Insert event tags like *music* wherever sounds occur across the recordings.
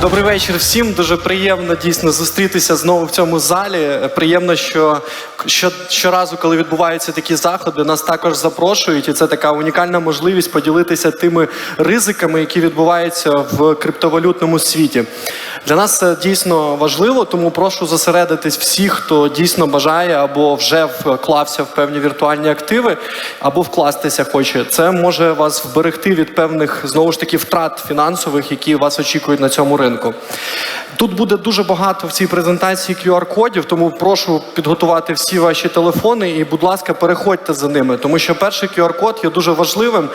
Добрий вечір всім. Дуже приємно дійсно зустрітися знову в цьому залі. Приємно, що, що щоразу, коли відбуваються такі заходи, нас також запрошують, і це така унікальна можливість поділитися тими ризиками, які відбуваються в криптовалютному світі. Для нас це дійсно важливо, тому прошу зосередитись всіх, хто дійсно бажає або вже вклався в певні віртуальні активи, або вкластися хоче. Це може вас вберегти від певних знову ж таки втрат фінансових, які вас очікують на цьому ринку. Тут буде дуже багато в цій презентації QR-кодів, тому прошу підготувати всі ваші телефони і, будь ласка, переходьте за ними, тому що перший QR-код є дуже важливим.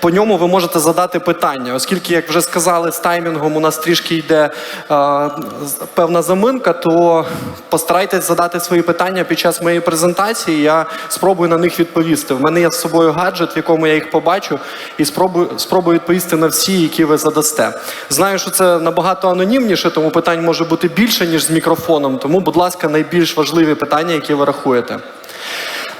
По ньому ви можете задати питання, оскільки, як вже сказали, з таймінгом у нас трішки йде е, певна заминка, то постарайтесь задати свої питання під час моєї презентації. Я спробую на них відповісти. В мене є з собою гаджет, в якому я їх побачу, і спробую, спробую відповісти на всі, які ви задасте. Знаю, що це набагато анонімніше, тому питань може бути більше, ніж з мікрофоном. Тому, будь ласка, найбільш важливі питання, які ви рахуєте.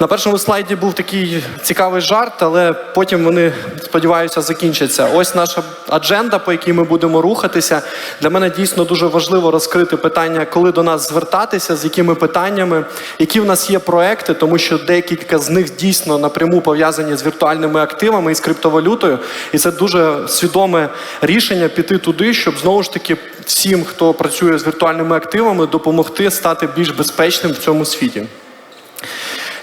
На першому слайді був такий цікавий жарт, але потім вони, сподіваюся, закінчаться. Ось наша адженда, по якій ми будемо рухатися. Для мене дійсно дуже важливо розкрити питання, коли до нас звертатися, з якими питаннями, які в нас є проекти, тому що декілька з них дійсно напряму пов'язані з віртуальними активами і з криптовалютою. І це дуже свідоме рішення піти туди, щоб знову ж таки всім, хто працює з віртуальними активами, допомогти стати більш безпечним в цьому світі.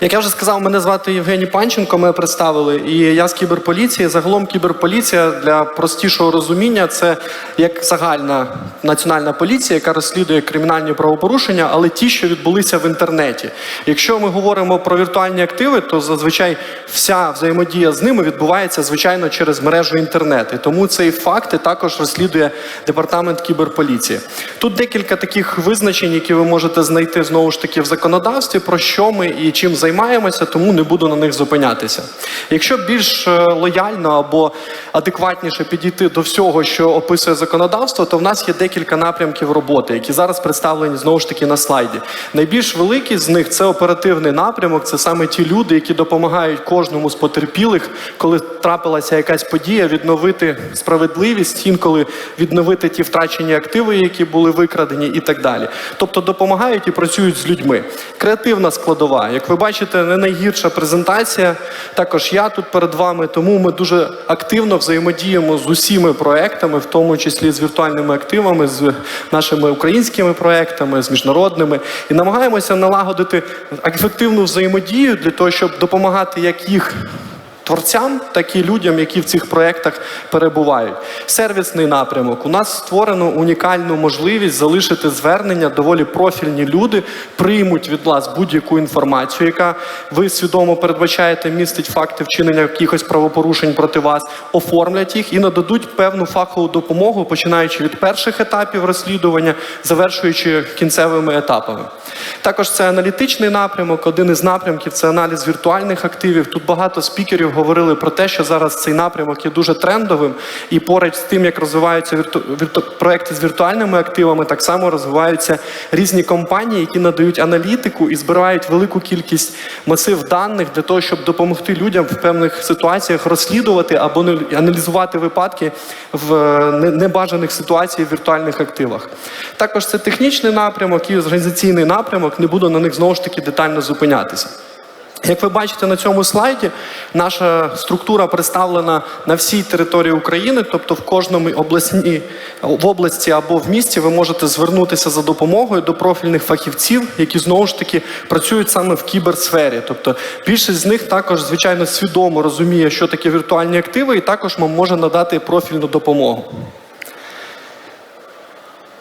Як я вже сказав, мене звати Євгеній Панченко, ми представили, і я з кіберполіції. Загалом кіберполіція для простішого розуміння це як загальна національна поліція, яка розслідує кримінальні правопорушення, але ті, що відбулися в інтернеті. Якщо ми говоримо про віртуальні активи, то зазвичай вся взаємодія з ними відбувається звичайно через мережу інтернет. І тому цей факт також розслідує департамент кіберполіції. Тут декілька таких визначень, які ви можете знайти знову ж таки в законодавстві, про що ми і чим займаємося, тому не буду на них зупинятися. Якщо більш е, лояльно або адекватніше підійти до всього, що описує законодавство, то в нас є декілька напрямків роботи, які зараз представлені знову ж таки на слайді. Найбільш великий з них це оперативний напрямок. Це саме ті люди, які допомагають кожному з потерпілих, коли трапилася якась подія, відновити справедливість, інколи відновити ті втрачені активи, які були викрадені, і так далі. Тобто допомагають і працюють з людьми. Креативна складова, як ви бачите, не найгірша презентація. Також я тут перед вами, тому ми дуже активно взаємодіємо з усіма проектами, в тому числі з віртуальними активами, з нашими українськими проектами, з міжнародними, і намагаємося налагодити ефективну взаємодію для того, щоб допомагати як їх. Творцям, так і людям, які в цих проєктах перебувають. Сервісний напрямок. У нас створено унікальну можливість залишити звернення. Доволі профільні люди приймуть від вас будь-яку інформацію, яка ви свідомо передбачаєте, містить факти вчинення якихось правопорушень проти вас, оформлять їх і нададуть певну фахову допомогу, починаючи від перших етапів розслідування, завершуючи кінцевими етапами. Також це аналітичний напрямок. Один із напрямків це аналіз віртуальних активів. Тут багато спікерів говорили про те, що зараз цей напрямок є дуже трендовим, і поруч з тим, як розвиваються вірту... Вірту... проекти з віртуальними активами, так само розвиваються різні компанії, які надають аналітику і збирають велику кількість масив даних для того, щоб допомогти людям в певних ситуаціях розслідувати або аналізувати випадки в е, небажаних ситуаціях в віртуальних активах. Також це технічний напрямок і організаційний напрямок. Не буду на них знову ж таки детально зупинятися. Як ви бачите на цьому слайді, наша структура представлена на всій території України, тобто в кожному обласні, в області або в місті ви можете звернутися за допомогою до профільних фахівців, які знову ж таки працюють саме в кіберсфері. Тобто більшість з них також, звичайно, свідомо розуміє, що таке віртуальні активи, і також вам може надати профільну допомогу.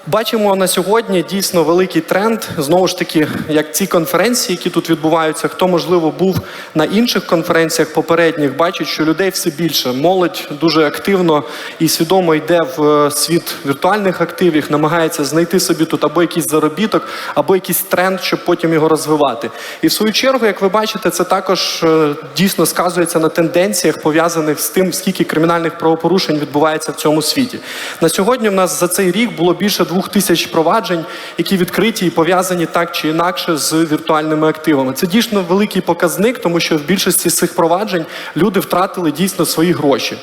Бачимо на сьогодні дійсно великий тренд. Знову ж таки, як ці конференції, які тут відбуваються, хто можливо був на інших конференціях попередніх, бачить, що людей все більше. Молодь дуже активно і свідомо йде в е, світ віртуальних активів, намагається знайти собі тут або якийсь заробіток, або якийсь тренд, щоб потім його розвивати. І в свою чергу, як ви бачите, це також е, дійсно сказується на тенденціях, пов'язаних з тим, скільки кримінальних правопорушень відбувається в цьому світі. На сьогодні в нас за цей рік було більше двох тисяч проваджень, які відкриті і пов'язані так чи інакше з віртуальними активами. Це дійсно великий показник, тому що в більшості з цих проваджень люди втратили дійсно свої гроші.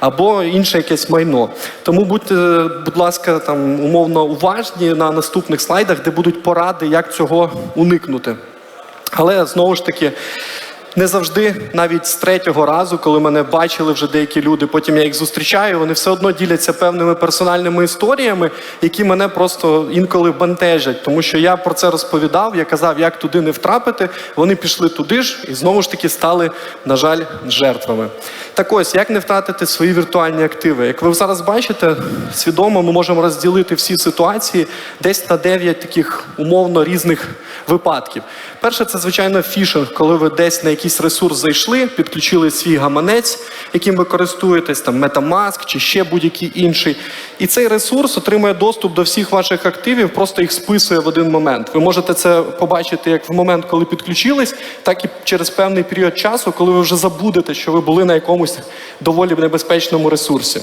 або інше якесь майно. Тому будьте, будь ласка, там умовно уважні на наступних слайдах, де будуть поради, як цього уникнути. Але знову ж таки. Не завжди, навіть з третього разу, коли мене бачили вже деякі люди, потім я їх зустрічаю, вони все одно діляться певними персональними історіями, які мене просто інколи бентежать. Тому що я про це розповідав, я казав, як туди не втрапити. Вони пішли туди ж і знову ж таки стали, на жаль, жертвами. Так ось, як не втратити свої віртуальні активи? Як ви зараз бачите, свідомо ми можемо розділити всі ситуації десь на 9 таких умовно різних випадків. Перше, це звичайно фішинг, коли ви десь на якийсь ресурс зайшли, підключили свій гаманець, яким ви користуєтесь, там Metamask чи ще будь-який інший. І цей ресурс отримує доступ до всіх ваших активів, просто їх списує в один момент. Ви можете це побачити як в момент, коли підключились, так і через певний період часу, коли ви вже забудете, що ви були на якомусь доволі небезпечному ресурсі.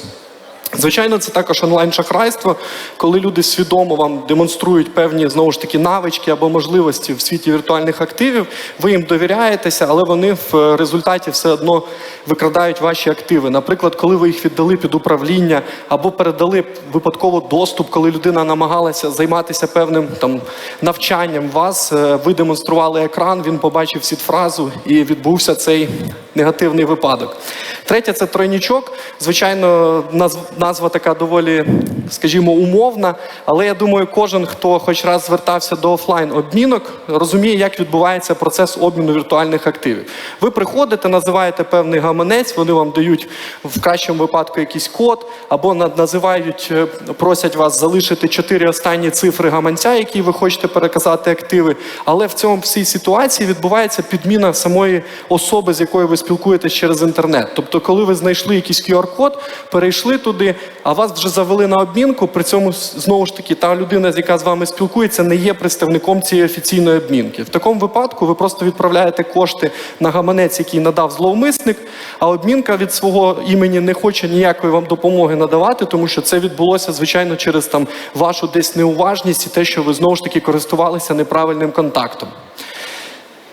Звичайно, це також онлайн-шахрайство, коли люди свідомо вам демонструють певні знову ж таки навички або можливості в світі віртуальних активів. Ви їм довіряєтеся, але вони в результаті все одно викрадають ваші активи. Наприклад, коли ви їх віддали під управління або передали випадково доступ, коли людина намагалася займатися певним там навчанням вас, е, ви демонстрували екран, він побачив сід-фразу і відбувся цей негативний випадок. Третє це тройнічок. Звичайно, назв- назва така доволі, скажімо, умовна, але я думаю, кожен, хто хоч раз звертався до офлайн обмінок, розуміє, як відбувається процес обміну віртуальних активів. Ви приходите, називаєте певний гаманець, вони вам дають в кращому випадку якийсь код, або називають, е, просять вас залишити чотири останні цифри гаманця, які ви хочете переказати активи. Але в цьому всій ситуації відбувається підміна самої особи, з якою ви спілкуєтесь через інтернет. Тобто, коли ви знайшли якийсь QR-код, перейшли туди, а вас вже завели на обмінку. При цьому знову ж таки та людина, яка з вами спілкується, не є представником цієї офіційної обмінки. В такому випадку ви просто відправляєте кошти на гаманець, який надав зловмисник, а обмінка від свого імені не хоче ніякої вам допомоги надавати, тому що це відбулося звичайно через там вашу десь неуважність і те, що ви знову ж таки користувалися неправильним контактом.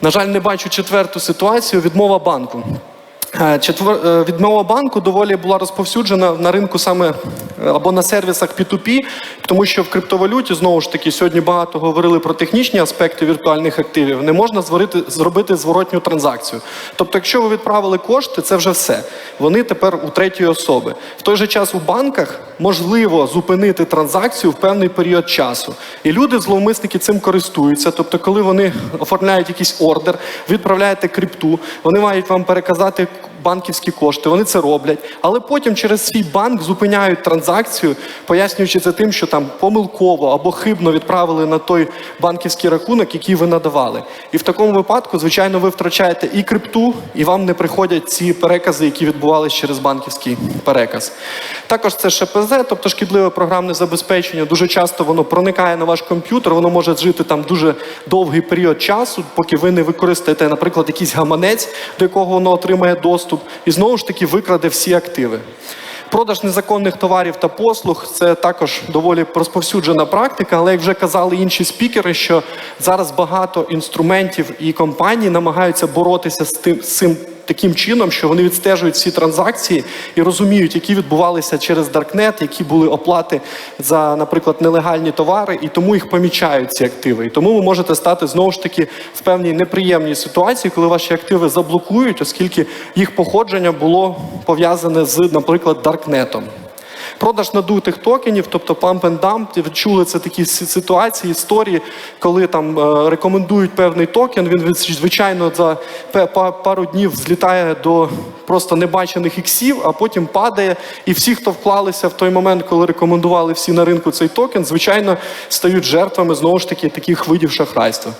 На жаль, не бачу четверту ситуацію відмова банку. Е, Четвер... е, Відмова банку доволі була розповсюджена на ринку саме е, або на сервісах P2P, тому що в криптовалюті знову ж таки сьогодні багато говорили про технічні аспекти віртуальних активів. Не можна зворити, зробити зворотню транзакцію. Тобто, якщо ви відправили кошти, це вже все. Вони тепер у третьої особи. В той же час у банках можливо зупинити транзакцію в певний період часу. І люди, зловмисники, цим користуються. Тобто, коли вони оформляють якийсь ордер, відправляєте крипту, вони мають вам переказати like банківські кошти, вони це роблять, але потім через свій банк зупиняють транзакцію, пояснюючи це тим, що там помилково або хибно відправили на той банківський рахунок, який ви надавали. І в такому випадку, звичайно, ви втрачаєте і крипту, і вам не приходять ці перекази, які відбувалися через банківський переказ. Також це ШПЗ, тобто шкідливе програмне забезпечення. Дуже часто воно проникає на ваш комп'ютер, воно може жити там дуже довгий період часу, поки ви не використаєте, наприклад, якийсь гаманець, до якого воно отримає доступ, і знову ж таки викраде всі активи. Продаж незаконних товарів та послуг це також доволі розповсюджена практика, але як вже казали інші спікери, що зараз багато інструментів і компаній намагаються боротися з тим з цим таким чином, що вони відстежують всі транзакції і розуміють, які відбувалися через Даркнет, які були оплати за, наприклад, нелегальні товари, і тому їх помічають ці активи. І тому ви можете стати знову ж таки в певній неприємній ситуації, коли ваші активи заблокують, оскільки їх походження було пов'язане з, наприклад, Даркнетом. Продаж надутих токенів, тобто pump and dump, чули це такі ситуації, історії, коли там е, рекомендують певний токен, він звичайно за па- пару днів злітає до просто небачених іксів, а потім падає. І всі, хто вклалися в той момент, коли рекомендували всі на ринку цей токен, звичайно, стають жертвами знову ж таки таких видів шахрайства.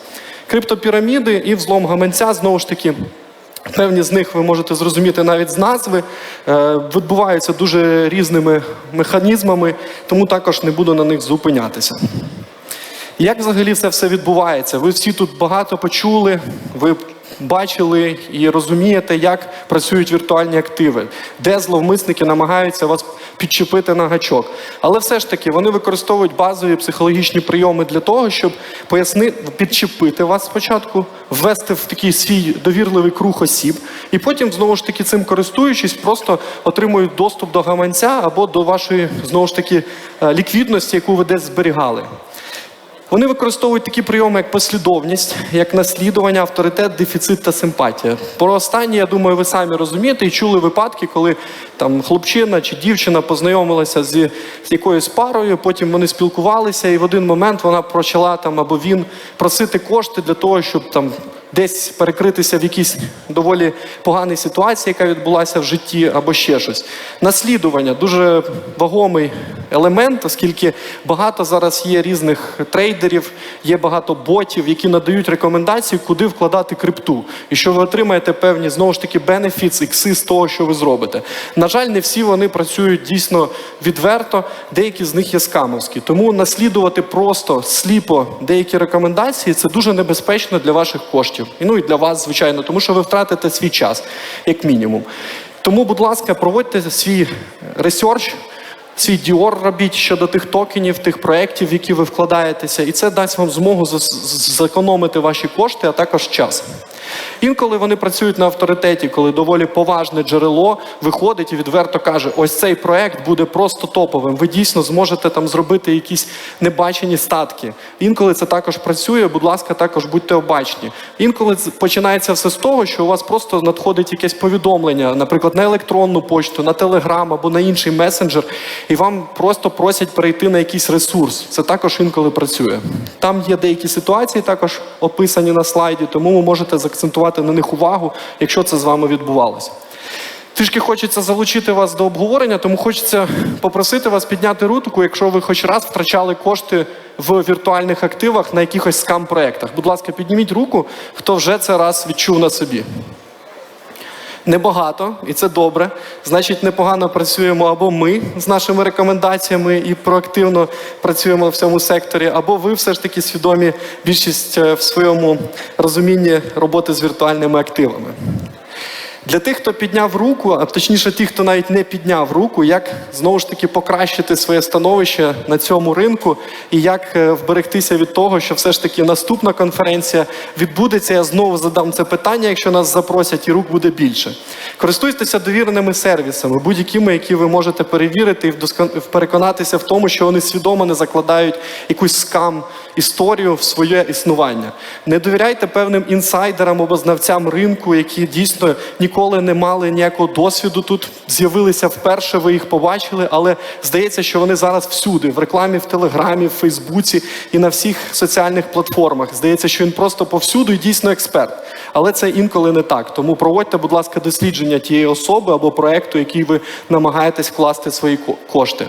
Криптопіраміди і взлом гаманця знову ж таки. Певні з них ви можете зрозуміти навіть з назви, е, відбуваються дуже різними механізмами, тому також не буду на них зупинятися. Як взагалі це все відбувається? Ви всі тут багато почули, ви бачили і розумієте, як працюють віртуальні активи, де зловмисники намагаються вас підчепити на гачок. Але все ж таки вони використовують базові психологічні прийоми для того, щоб пояснити, підчепити вас спочатку, ввести в такий свій довірливий круг осіб, і потім знову ж таки цим користуючись, просто отримують доступ до гаманця або до вашої знову ж таки е, ліквідності, яку ви десь зберігали. Вони використовують такі прийоми, як послідовність, як наслідування, авторитет, дефіцит та симпатія. Про останнє, я думаю, ви самі розумієте і чули випадки, коли там хлопчина чи дівчина познайомилася з, з якоюсь парою, потім вони спілкувалися, і в один момент вона почала там або він просити кошти для того, щоб там. Десь перекритися в якійсь доволі поганій ситуації, яка відбулася в житті, або ще щось. Наслідування дуже вагомий елемент, оскільки багато зараз є різних трейдерів, є багато ботів, які надають рекомендації, куди вкладати крипту, і що ви отримаєте певні знову ж таки бенефіц, ікси з того, що ви зробите. На жаль, не всі вони працюють дійсно відверто, деякі з них є скамовські. Тому наслідувати просто сліпо деякі рекомендації це дуже небезпечно для ваших коштів. І ну і для вас, звичайно, тому що ви втратите свій час, як мінімум. Тому, будь ласка, проводьте свій ресерч, свій діор робіть щодо тих токенів, тих проєктів, в які ви вкладаєтеся, і це дасть вам змогу зекономити ваші кошти, а також час. Інколи вони працюють на авторитеті, коли доволі поважне джерело виходить і відверто каже: ось цей проект буде просто топовим. Ви дійсно зможете там зробити якісь небачені статки. Інколи це також працює. Будь ласка, також будьте обачні. Інколи починається все з того, що у вас просто надходить якесь повідомлення, наприклад, на електронну почту, на телеграм або на інший месенджер, і вам просто просять перейти на якийсь ресурс. Це також інколи працює. Там є деякі ситуації, також описані на слайді, тому ви можете заакцентувати на них увагу, якщо це з вами відбувалося. Трішки хочеться залучити вас до обговорення, тому хочеться попросити вас підняти руку, якщо ви хоч раз втрачали кошти в віртуальних активах на якихось скам-проєктах. Будь ласка, підніміть руку, хто вже це раз відчув на собі. Небагато, і це добре. Значить, непогано працюємо або ми з нашими рекомендаціями і проактивно працюємо в цьому секторі, або ви все ж таки свідомі більшість е, в своєму розумінні роботи з віртуальними активами. Для тих, хто підняв руку, а точніше, тих, хто навіть не підняв руку, як знову ж таки покращити своє становище на цьому ринку і як е, вберегтися від того, що все ж таки наступна конференція відбудеться. Я знову задам це питання, якщо нас запросять, і рук буде більше. Користуйтеся довіреними сервісами, будь-якими, які ви можете перевірити і переконатися в тому, що вони свідомо не закладають якусь скам історію в своє існування. Не довіряйте певним інсайдерам або знавцям ринку, які дійсно ніколи не мали ніякого досвіду тут. З'явилися вперше, ви їх побачили, але здається, що вони зараз всюди, в рекламі, в Телеграмі, в Фейсбуці і на всіх соціальних платформах. Здається, що він просто повсюду і дійсно експерт. Але це інколи не так. Тому проводьте, будь ласка, дослідження тієї особи або проекту, який ви намагаєтесь вкласти свої кошти.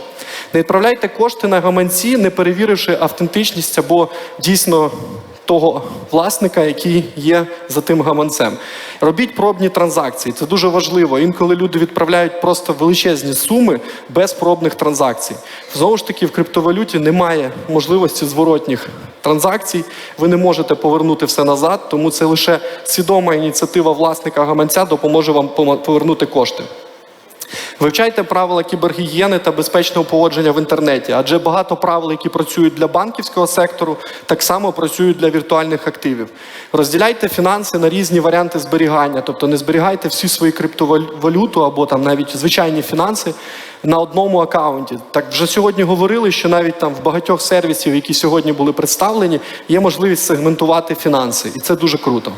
Не відправляйте кошти на гаманці, не перевіривши автентичність або дійсно того власника, який є за тим гаманцем. Робіть пробні транзакції. Це дуже важливо. Інколи люди відправляють просто величезні суми без пробних транзакцій. Знову ж таки, в криптовалюті немає можливості зворотніх транзакцій. Ви не можете повернути все назад, тому це лише свідома ініціатива власника гаманця допоможе вам повернути кошти. Вивчайте правила кібергігієни та безпечного поводження в інтернеті, адже багато правил, які працюють для банківського сектору, так само працюють для віртуальних активів. Розділяйте фінанси на різні варіанти зберігання, тобто не зберігайте всі свої криптовалюту або там навіть звичайні фінанси на одному акаунті. Так вже сьогодні говорили, що навіть там в багатьох сервісів, які сьогодні були представлені, є можливість сегментувати фінанси, і це дуже круто.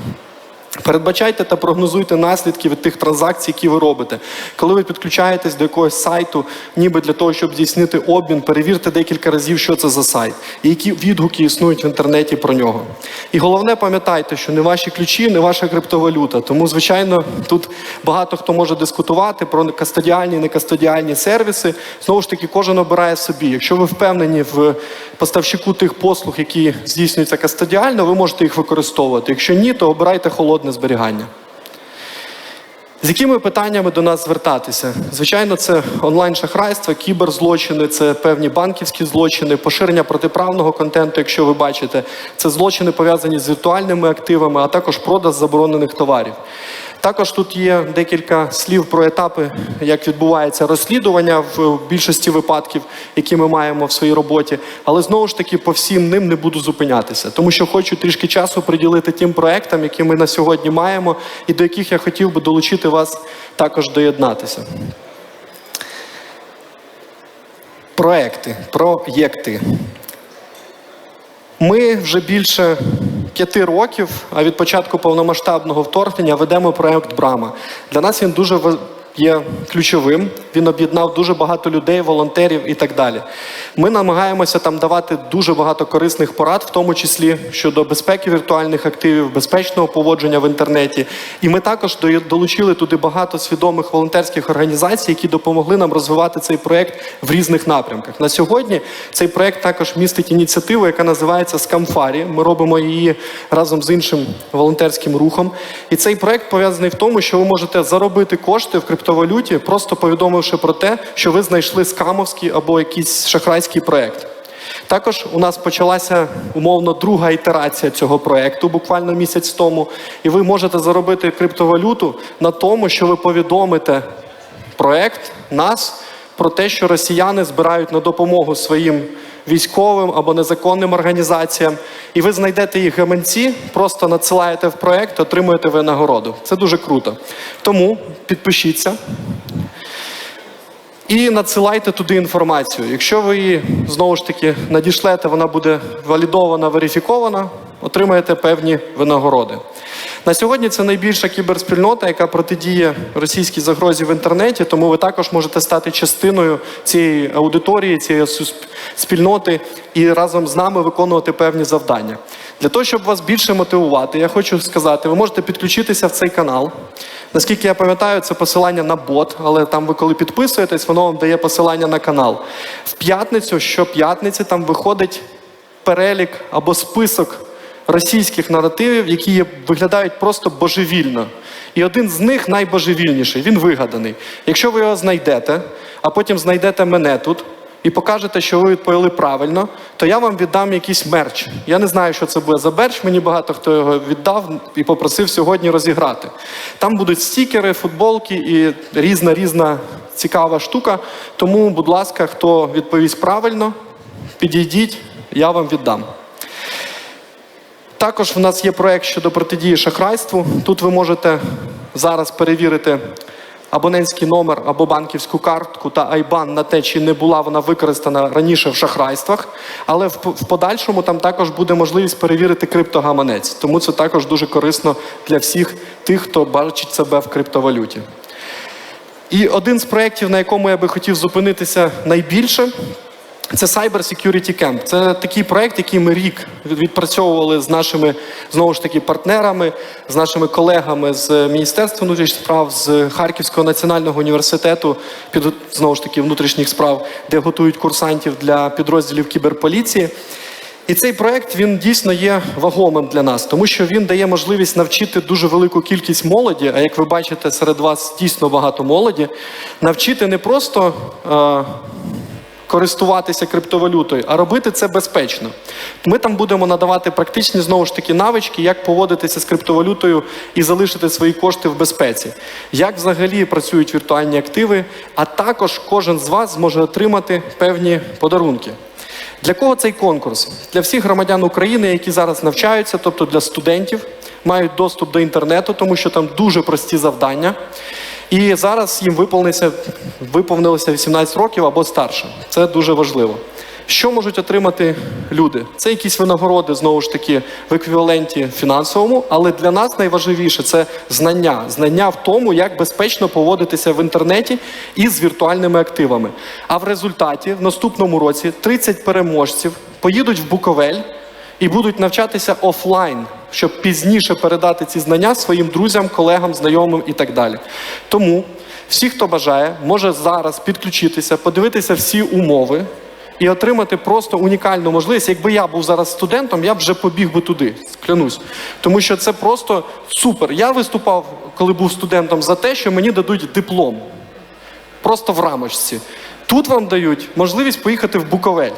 Передбачайте та прогнозуйте наслідки від тих транзакцій, які ви робите. Коли ви підключаєтесь до якогось сайту, ніби для того, щоб здійснити обмін, перевірте декілька разів, що це за сайт, і які відгуки існують в інтернеті про нього. І головне, пам'ятайте, що не ваші ключі, не ваша криптовалюта. Тому, звичайно, тут багато хто може дискутувати про кастодіальні, некастодіальні сервіси. Знову ж таки, кожен обирає собі. Якщо ви впевнені в поставщику тих послуг, які здійснюються кастодіально, ви можете їх використовувати. Якщо ні, то обирайте холодне зберігання. З якими питаннями до нас звертатися? Звичайно, це онлайн-шахрайство, кіберзлочини, це певні банківські злочини, поширення протиправного контенту, якщо ви бачите, це злочини пов'язані з віртуальними активами, а також продаж заборонених товарів. Також тут є декілька слів про етапи, як відбувається розслідування в більшості випадків, які ми маємо в своїй роботі. Але знову ж таки по всім ним не буду зупинятися, тому що хочу трішки часу приділити тим проектам, які ми на сьогодні маємо, і до яких я хотів би долучити вас також доєднатися. Проекти, проєкти. Ми вже більше п'яти років, а від початку повномасштабного вторгнення ведемо проект Брама. Для нас він дуже є ключовим. Він об'єднав дуже багато людей, волонтерів і так далі. Ми намагаємося там давати дуже багато корисних порад, в тому числі щодо безпеки віртуальних активів, безпечного поводження в інтернеті. І ми також долучили туди багато свідомих волонтерських організацій, які допомогли нам розвивати цей проект в різних напрямках. На сьогодні цей проект також містить ініціативу, яка називається Скамфарі. Ми робимо її разом з іншим волонтерським рухом. І цей проект пов'язаний в тому, що ви можете заробити кошти в криптовалюті, просто повідомивши про те, що ви знайшли скамовський або якийсь шахрайський проект. Також у нас почалася умовно друга ітерація цього проекту, буквально місяць тому, і ви можете заробити криптовалюту на тому, що ви повідомите проект нас про те, що росіяни збирають на допомогу своїм військовим або незаконним організаціям, і ви знайдете їх гаманці, просто надсилаєте в проект, отримуєте винагороду. Це дуже круто. Тому підпишіться. І надсилайте туди інформацію. Якщо ви її знову ж таки надішлете, вона буде валідована, верифікована, отримаєте певні винагороди. На сьогодні це найбільша кіберспільнота, яка протидіє російській загрозі в інтернеті, тому ви також можете стати частиною цієї аудиторії, цієї спільноти і разом з нами виконувати певні завдання. Для того, щоб вас більше мотивувати, я хочу сказати, ви можете підключитися в цей канал. Наскільки я пам'ятаю, це посилання на бот, але там ви коли підписуєтесь, воно вам дає посилання на канал. В п'ятницю, щоп'ятниці, там виходить перелік або список російських наративів, які виглядають просто божевільно. І один з них найбожевільніший, він вигаданий. Якщо ви його знайдете, а потім знайдете мене тут і покажете, що ви відповіли правильно, то я вам віддам якийсь мерч. Я не знаю, що це буде за мерч, мені багато хто його віддав і попросив сьогодні розіграти. Там будуть стікери, футболки і різна різна цікава штука. Тому, будь ласка, хто відповість правильно, підійдіть, я вам віддам. Також в нас є проект щодо протидії шахрайству. Тут ви можете зараз перевірити абонентський номер або банківську картку та IBAN на те, чи не була вона використана раніше в шахрайствах. Але в, подальшому там також буде можливість перевірити криптогаманець. Тому це також дуже корисно для всіх тих, хто бачить себе в криптовалюті. І один з проєктів, на якому я би хотів зупинитися найбільше, це Cyber Security Camp. Це такий проект, який ми рік відпрацьовували з нашими знову ж таки партнерами, з нашими колегами з Міністерства внутрішніх справ, з Харківського національного університету, під знову ж таки внутрішніх справ, де готують курсантів для підрозділів кіберполіції. І цей проект він дійсно є вагомим для нас, тому що він дає можливість навчити дуже велику кількість молоді. А як ви бачите, серед вас дійсно багато молоді, навчити не просто. Е- користуватися криптовалютою, а робити це безпечно. Ми там будемо надавати практичні знову ж таки навички, як поводитися з криптовалютою і залишити свої кошти в безпеці, як взагалі працюють віртуальні активи, а також кожен з вас зможе отримати певні подарунки. Для кого цей конкурс? Для всіх громадян України, які зараз навчаються, тобто для студентів, мають доступ до інтернету, тому що там дуже прості завдання. І зараз їм виповниться, виповнилося 18 років або старше. Це дуже важливо. Що можуть отримати люди? Це якісь винагороди, знову ж таки, в еквіваленті фінансовому, але для нас найважливіше це знання. Знання в тому, як безпечно поводитися в інтернеті і з віртуальними активами. А в результаті в наступному році 30 переможців поїдуть в Буковель і будуть навчатися офлайн, щоб пізніше передати ці знання своїм друзям, колегам, знайомим і так далі. Тому всі, хто бажає, може зараз підключитися, подивитися всі умови і отримати просто унікальну можливість. Якби я був зараз студентом, я б вже побіг би туди, клянусь. Тому що це просто супер. Я виступав, коли був студентом, за те, що мені дадуть диплом. Просто в рамочці. Тут вам дають можливість поїхати в Буковель.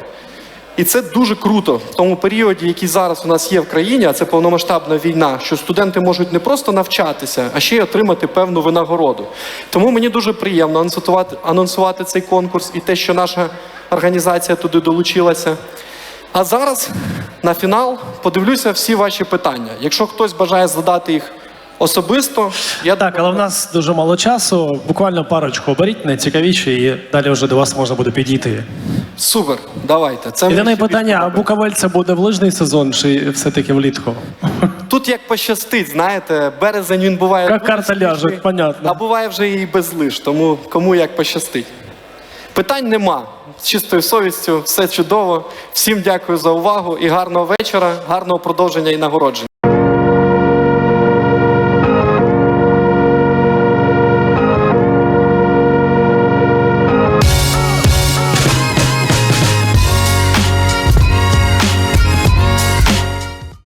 І це дуже круто в тому періоді, який зараз у нас є в країні, а це повномасштабна війна, що студенти можуть не просто навчатися, а ще й отримати певну винагороду. Тому мені дуже приємно анонсувати, анонсувати цей конкурс і те, що наша організація туди долучилася. А зараз на фінал подивлюся всі ваші питання. Якщо хтось бажає задати їх особисто, я Так, але в нас дуже мало часу. Буквально парочку оберіть, найцікавіші, і далі вже до вас можна буде підійти. Супер. Давайте. Це Єдине мені питання: а. Буковель це буде в лижний сезон чи все-таки влітку? *laughs* Тут як пощастить, знаєте, березень він буває. Як дуже карта ляже, понятно. А буває вже і без лиш, тому кому як пощастить. Питань нема. З чистою совістю, все чудово. Всім дякую за увагу і гарного вечора, гарного продовження і нагородження.